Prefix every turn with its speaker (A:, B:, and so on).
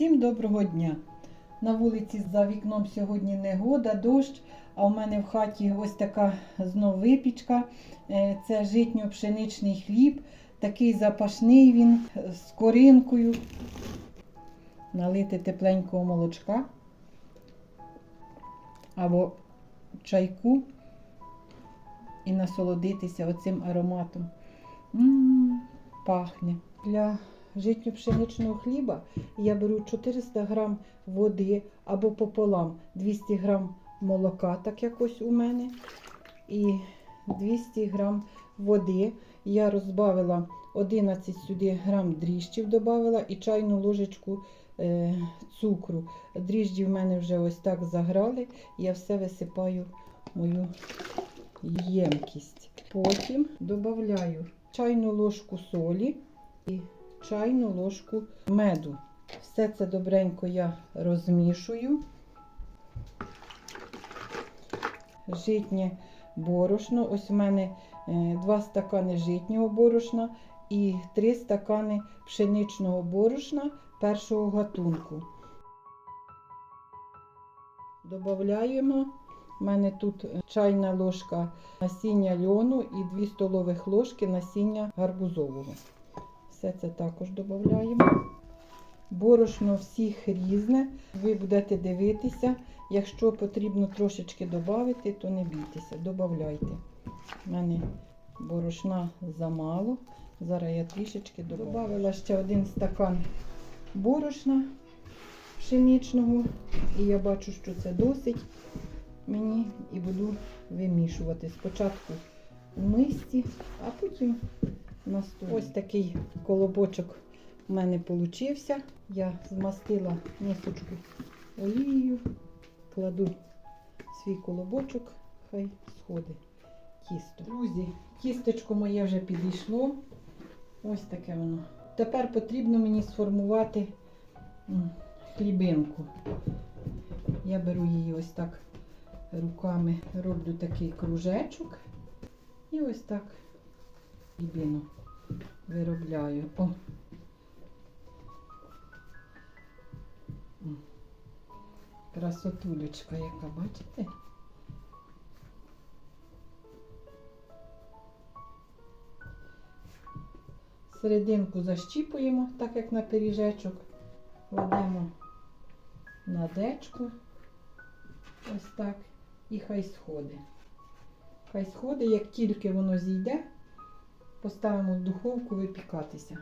A: Всім доброго дня! На вулиці за вікном сьогодні негода, дощ, а у мене в хаті ось така знов випічка. Е, Це житньо-пшеничний хліб, такий запашний він з коринкою. Налити тепленького молочка або чайку і насолодитися оцим ароматом. М, пахне. Для житньо-пшеничного хліба я беру 400 грам води або пополам 200 грам молока, так як ось у мене, і 200 грам води. Я розбавила 11 сюди грам дріжджів, додавила і чайну ложечку е, цукру. Дріжджі в мене вже ось так заграли. Я все висипаю в мою ємкість. Потім додаю чайну ложку солі і чайну ложку меду. Все це добренько я розмішую. Житнє борошно. Ось у мене 2 стакани житнього борошна і 3 стакани пшеничного борошна першого гатунку. Додаємо. У мене тут чайна ложка насіння льону і 2 столових ложки насіння гарбузового. Все це також додаємо. Борошно всіх різне. Ви будете дивитися. Якщо потрібно трошечки додати, то не бійтеся, додавайте. У мене борошна замало. Зараз я трішечки додала ще один стакан борошна пшеничного. І я бачу, що це досить мені і буду вимішувати. Спочатку в мисці, а потім. Ось такий колобочок у мене получився. Я змастила мисочку олією, кладу свій колобочок, хай сходить тісто. Друзі, тістечко моє вже підійшло. Ось таке воно. Тепер потрібно мені сформувати хлібинку. Я беру її ось так руками, роблю такий кружечок. І ось так хлібину виробляю. О. Красотулечка яка, бачите? Серединку защіпуємо, так як на пиріжечок. Кладемо на дечку. Ось так. І хай сходить. Хай сходить, як тільки воно зійде, поставимо в духовку випікатися.